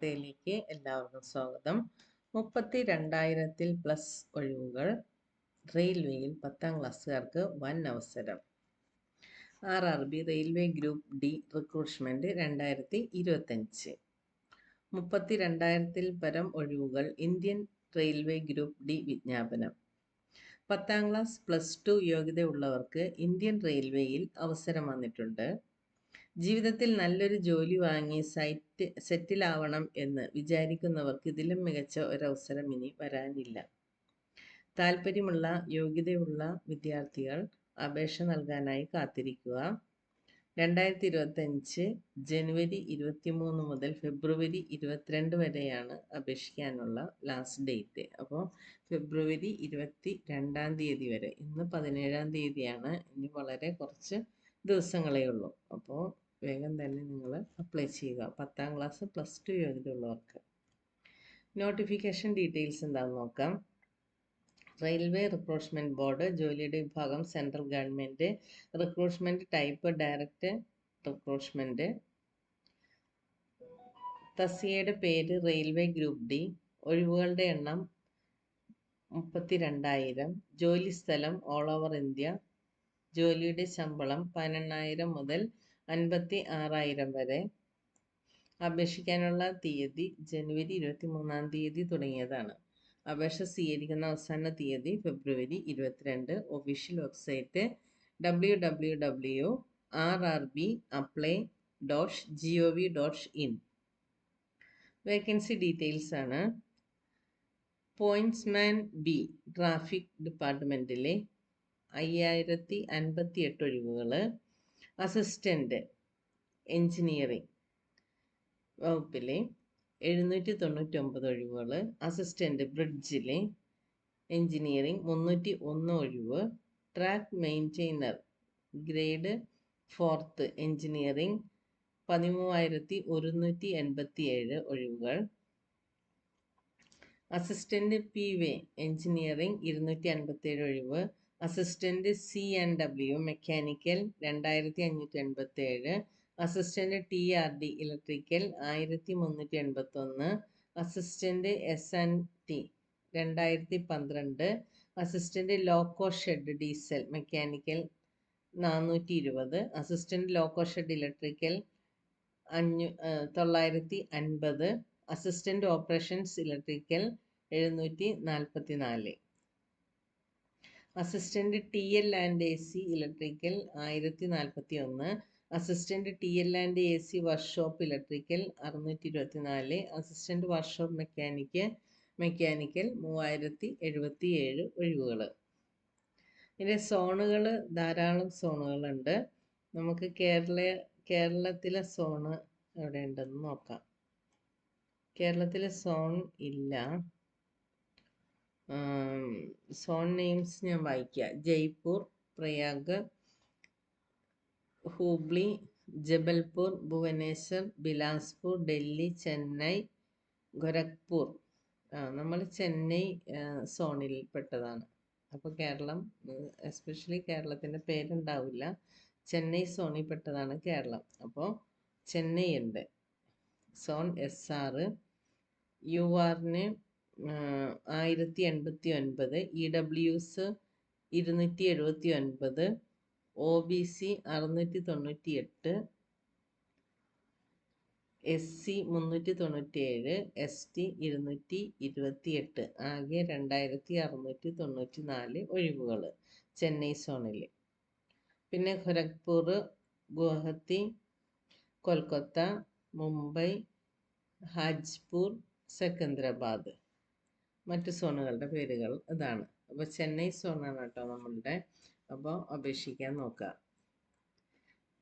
വാർത്തയിലേക്ക് എല്ലാവർക്കും സ്വാഗതം. മുപ്പത്തി രണ്ടായിരത്തിൽ പ്ലസ് ഒഴിവുകൾ റെയിൽവേയിൽ പത്താം ക്ലാസ്സുകാർക്ക് വൻ അവസരം. R R B railway group D recruitment രണ്ടായിരത്തി ഇരുപത്തഞ്ച് മുപ്പത്തി രണ്ടായിരത്തിൽ പരം ഒഴിവുകൾ ഇന്ത്യൻ റെയിൽവേ ഗ്രൂപ്പ് ഡി വിജ്ഞാപനം. പത്താം ക്ലാസ് പ്ലസ് ടു യോഗ്യതയുള്ളവർക്ക് ഇന്ത്യൻ റെയിൽവേയിൽ അവസരം വന്നിട്ടുണ്ട്. ജീവിതത്തിൽ നല്ലൊരു ജോലി വാങ്ങി സൈറ്റ് സെറ്റിലാവണം എന്ന് വിചാരിക്കുന്നവർക്ക് ഇതിലും മികച്ച ഒരവസരം ഇനി വരാനില്ല. താല്പര്യമുള്ള യോഗ്യതയുള്ള വിദ്യാർത്ഥികൾ അപേക്ഷ നൽകാനായി കാത്തിരിക്കുക. രണ്ടായിരത്തി ഇരുപത്തഞ്ച് ജനുവരി ഇരുപത്തിമൂന്ന് മുതൽ ഫെബ്രുവരി ഇരുപത്തിരണ്ട് വരെയാണ് അപേക്ഷിക്കാനുള്ള ലാസ്റ്റ് ഡേറ്റ്. അപ്പോൾ ഫെബ്രുവരി ഇരുപത്തി രണ്ടാം തീയതി വരെ. ഇന്ന് പതിനേഴാം തീയതിയാണ്. ഇനി വളരെ കുറച്ച് ദിവസങ്ങളേ ഉള്ളൂ. അപ്പോൾ വേഗം തന്നെ നിങ്ങൾ അപ്ലൈ ചെയ്യുക. പത്താം ക്ലാസ് പ്ലസ് ടു യോഗ്യതയുള്ളവർക്ക് നോട്ടിഫിക്കേഷൻ ഡീറ്റെയിൽസ് എന്താണെന്ന് നോക്കാം. റെയിൽവേ റിക്രൂട്ട്മെന്റ് ബോർഡ് ജോലിയുടെ വിഭാഗം central government recruitment type direct recruitment തസിയയുടെ പേര് റെയിൽവേ ഗ്രൂപ്പ് ഡി ഒഴിവുകളുടെ എണ്ണം മുപ്പത്തി രണ്ടായിരം ജോലി സ്ഥലം ഓൾ ഓവർ ഇന്ത്യ ജോലിയുടെ ശമ്പളം പതിനെണ്ണായിരം മുതൽ അൻപത്തി ആറായിരം വരെ. അപേക്ഷിക്കാനുള്ള തീയതി ജനുവരി ഇരുപത്തി മൂന്നാം തീയതി തുടങ്ങിയതാണ്. അപേക്ഷ സ്വീകരിക്കുന്ന അവസാന തീയതി ഫെബ്രുവരി ഇരുപത്തിരണ്ട്. Official website W W W R R B apply dot G O V dot in. Vacancy details ആണ്. പോയിന്റ്സ്മാൻ ബി ട്രാഫിക് ഡിപ്പാർട്ട്മെന്റിലെ അയ്യായിരത്തി അൻപത്തി എട്ട് ഒഴിവുകൾ അസിസ്റ്റന്റ് എഞ്ചിനീയറിംഗ് വകുപ്പിലെ എഴുന്നൂറ്റി തൊണ്ണൂറ്റി ഒമ്പത് ഒഴിവുകൾ അസിസ്റ്റന്റ് ബ്രിഡ്ജിലെ എഞ്ചിനീയറിംഗ് മുന്നൂറ്റി ഒന്ന് ഒഴിവ്. Track maintainer grade fourth engineering പതിമൂവായിരത്തി ഒരുന്നൂറ്റി എൺപത്തി ഏഴ് ഒഴിവുകൾ. അസിസ്റ്റന്റ് പി വേ എൻജിനീയറിംഗ് ഇരുന്നൂറ്റി അൻപത്തി ഏഴ് ഒഴിവ്. Assistant C and W mechanical രണ്ടായിരത്തി അഞ്ഞൂറ്റി എൺപത്തേഴ് assistant T R D electrical ആയിരത്തി മുന്നൂറ്റി എൺപത്തൊന്ന് അസിസ്റ്റന്റ് എസ് ആൻഡ് ടി രണ്ടായിരത്തി പന്ത്രണ്ട് assistant loco shed diesel mechanical നാനൂറ്റി ഇരുപത് അസിസ്റ്റന്റ് ലോക്കോ ഷെഡ് ഇലക്ട്രിക്കൽ അഞ്ഞൂ തൊള്ളായിരത്തി അൻപത് അസിസ്റ്റന്റ് ഓപ്പറേഷൻസ് ഇലക്ട്രിക്കൽ എഴുന്നൂറ്റി നാൽപ്പത്തി നാല് assistant T L and A C electrical ആയിരത്തി നാൽപ്പത്തി ഒന്ന് assistant T L and A C workshop electrical അറുന്നൂറ്റി ഇരുപത്തി നാല് അസിസ്റ്റന്റ് വർക്ക്ഷോപ്പ് മെക്കാനിക്ക് മെക്കാനിക്കൽ മൂവായിരത്തി എഴുപത്തി ഏഴ് ഒഴിവുകൾ ഇതിന്റെ സോണുകൾ ധാരാളം സോണുകളുണ്ട്. നമുക്ക് കേരള കേരളത്തിലെ സോണ് എവിടെയുണ്ടെന്ന് നോക്കാം. കേരളത്തിലെ സോൺ ഇല്ല. സോൺ നെയിംസ് ഞാൻ വായിക്കുക ജയ്പൂർ പ്രയാഗ് ഹൂബ്ലി ജബൽപൂർ ഭുവനേശ്വർ ബിലാസ്പൂർ ഡൽഹി ചെന്നൈ ഗോരഖ്പൂർ. നമ്മൾ ചെന്നൈ സോണിൽ പെട്ടതാണ്. അപ്പോൾ കേരളം എസ്പെഷ്യലി കേരളത്തിന്റെ പേരുണ്ടാവില്ല. ചെന്നൈ സോണിൽ പെട്ടതാണ് കേരളം. അപ്പോൾ ചെന്നൈ ഉണ്ട്. സോൺ എസ് ആറ് യു ആറിന് ആയിരത്തി എൺപത്തി ഒൻപത് ഇ ഡബ്ല്യുസ് ഇരുന്നൂറ്റി എഴുപത്തി ഒൻപത് ഒ ബി സി അറുന്നൂറ്റി തൊണ്ണൂറ്റി എട്ട് എസ് സി മുന്നൂറ്റി തൊണ്ണൂറ്റി ഏഴ് എസ് ടി ഇരുന്നൂറ്റി ഇരുപത്തി എട്ട് ആകെ രണ്ടായിരത്തി അറുന്നൂറ്റി തൊണ്ണൂറ്റി നാല് ഒഴിവുകൾ ചെന്നൈ സോണിൽ പിന്നെ ഖരഗ്പൂർ ഗുവാഹത്തി കൊൽക്കത്ത മുംബൈ ഹാജ്പൂർ സെക്കന്ദരാബാദ്. മറ്റ് സോണുകളുടെ പേരുകൾ ഇതാണ്. അപ്പോൾ ചെന്നൈ സോണാണ് കേട്ടോ നമ്മളുടെ. അപ്പോൾ അപേക്ഷിക്കാൻ നോക്കുക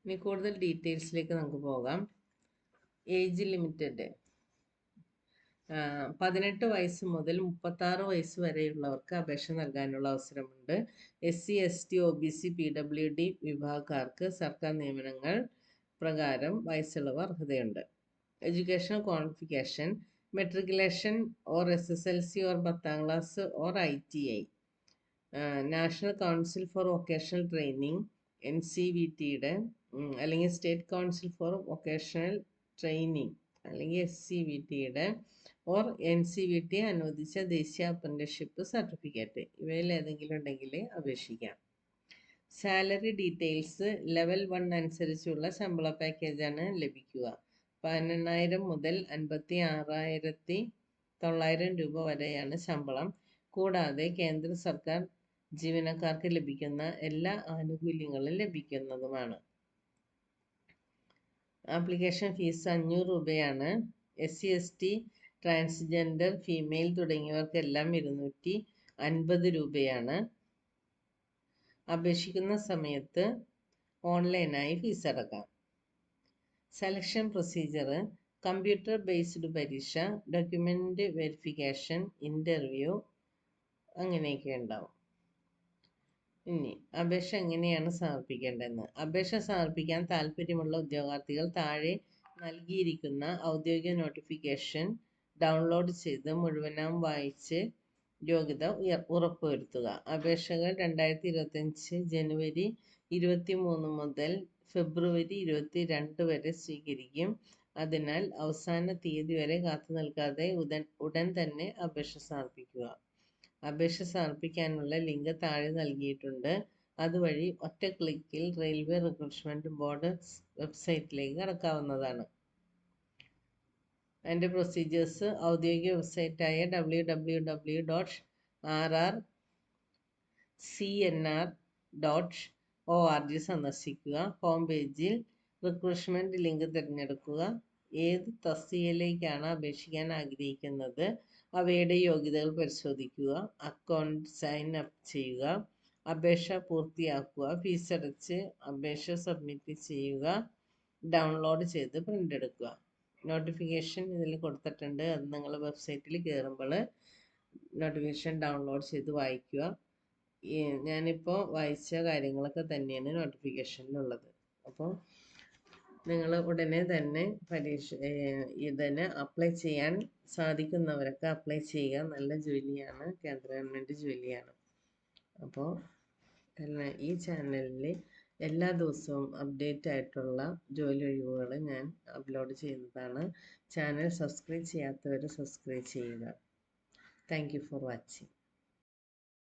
ഇനി കൂടുതൽ ഡീറ്റെയിൽസിലേക്ക് നമുക്ക് പോകാം. Age limited. പതിനെട്ട് വയസ്സ് മുതൽ മുപ്പത്താറ് വയസ്സ് വരെയുള്ളവർക്ക് അപേക്ഷ നൽകാനുള്ള അവസരമുണ്ട്. S C S T O B C P W D വിഭാഗക്കാർക്ക് സർക്കാർ നിയമനങ്ങൾ പ്രകാരം വയസ്സുള്ളവർ അർഹതയുണ്ട്. Educational qualification matriculation or S S L C or പത്താം class or I T I national council for vocational training N C V ടിയുടെ അല്ലെങ്കിൽ state council for vocational training അല്ലെങ്കിൽ S C V ടിയുടെ or N C V T അനുവദിച്ച ദേശീയ apprenticeship certificate ഇവയിൽ ഏതെങ്കിലും ഉണ്ടെങ്കിൽ അപേക്ഷിക്കാം. സാലറി ഡീറ്റെയിൽസ് ലെവൽ വൺ അനുസരിച്ചുള്ള ശമ്പള പാക്കേജാണ് ലഭിക്കുക. പതിനെണ്ണായിരം മുതൽ അൻപത്തി ആറായിരത്തി തൊള്ളായിരം രൂപ വരെയാണ് ശമ്പളം. കൂടാതെ കേന്ദ്ര സർക്കാർ ജീവനക്കാർക്ക് ലഭിക്കുന്ന എല്ലാ ആനുകൂല്യങ്ങളും ലഭിക്കുന്നതുമാണ്. ആപ്ലിക്കേഷൻ ഫീസ് അഞ്ഞൂറ് രൂപയാണ്. S C S T transgender female തുടങ്ങിയവർക്കെല്ലാം ഇരുന്നൂറ്റി അൻപത് രൂപയാണ്. അപേക്ഷിക്കുന്ന സമയത്ത് ഓൺലൈനായി ഫീസ് അടക്കാം. സെലക്ഷൻ പ്രൊസീജിയർ കമ്പ്യൂട്ടർ ബേസ്ഡ് പരീക്ഷ ഡോക്യുമെന്റ് വെരിഫിക്കേഷൻ ഇന്റർവ്യൂ അങ്ങനെയൊക്കെ ഉണ്ടാവും. ഇനി അപേക്ഷ എങ്ങനെയാണ് സമർപ്പിക്കേണ്ടതെന്ന്? അപേക്ഷ സമർപ്പിക്കാൻ താല്പര്യമുള്ള ഉദ്യോഗാർത്ഥികൾ താഴെ നൽകിയിരിക്കുന്ന ഔദ്യോഗിക നോട്ടിഫിക്കേഷൻ ഡൗൺലോഡ് ചെയ്ത് മുഴുവനാം വായിച്ച് യോഗ്യത ഉറപ്പുവരുത്തുക. അപേക്ഷകൾ രണ്ടായിരത്തി ഇരുപത്തഞ്ച് ജനുവരി ഇരുപത്തി മൂന്ന് മുതൽ ഫെബ്രുവരി ഇരുപത്തി രണ്ട് വരെ സ്വീകരിക്കും. അതിനാൽ അവസാന തീയതി വരെ കാത്തു നിൽക്കാതെ ഉടൻ ഉടൻ തന്നെ അപേക്ഷ സമർപ്പിക്കുക. അപേക്ഷ സമർപ്പിക്കാനുള്ള ലിങ്ക് താഴെ നൽകിയിട്ടുണ്ട്. അതുവഴി ഒറ്റ ക്ലിക്കിൽ റെയിൽവേ റിക്രൂട്ട്മെന്റ് ബോർഡ് വെബ്സൈറ്റിലേക്ക് കടക്കാവുന്നതാണ്. അതിന്റെ പ്രൊസീജിയേഴ്സ് ഔദ്യോഗിക വെബ്സൈറ്റായ W W W dot R R C N R dot O R G സന്ദർശിക്കുക. ഹോം പേജിൽ റിക്രൂട്ട്മെന്റ് ലിങ്ക് തിരഞ്ഞെടുക്കുക. ഏത് തസ്തികയിലേക്കാണ് അപേക്ഷിക്കാൻ ആഗ്രഹിക്കുന്നത്? അവയുടെ യോഗ്യതകൾ പരിശോധിക്കുക. അക്കൗണ്ട് സൈൻ അപ്പ് ചെയ്യുക. അപേക്ഷ പൂർത്തിയാക്കുക. ഫീസ് അടച്ച് അപേക്ഷ സബ്മിറ്റ് ചെയ്യുക. ഡൗൺലോഡ് ചെയ്ത് പ്രിന്റ് എടുക്കുക. നോട്ടിഫിക്കേഷൻ ഇതിൽ കൊടുത്തിട്ടുണ്ട്. അത് നിങ്ങൾ വെബ്സൈറ്റിൽ കയറുമ്പോൾ നോട്ടിഫിക്കേഷൻ ഡൗൺലോഡ് ചെയ്ത് വായിക്കുക. ഞാനിപ്പോൾ വായിച്ച കാര്യങ്ങളൊക്കെ തന്നെയാണ് നോട്ടിഫിക്കേഷനിലുള്ളത് അപ്പോൾ നിങ്ങൾ ഉടനെ തന്നെ പരീക്ഷ ഇതിന് അപ്ലൈ ചെയ്യാൻ സാധിക്കുന്നവരൊക്കെ അപ്ലൈ ചെയ്യുക. നല്ല ജോലിയാണ് കേന്ദ്ര ഗവൺമെന്റ് ജോലിയാണ്. അപ്പോൾ ഈ ചാനലിൽ എല്ലാ ദിവസവും അപ്ഡേറ്റ് ആയിട്ടുള്ള ജോലി ഒഴിവുകൾ ഞാൻ അപ്ലോഡ് ചെയ്യുന്നതാണ്. ചാനൽ സബ്സ്ക്രൈബ് ചെയ്യാത്തവർ സബ്സ്ക്രൈബ് ചെയ്യുക. Thank you for watching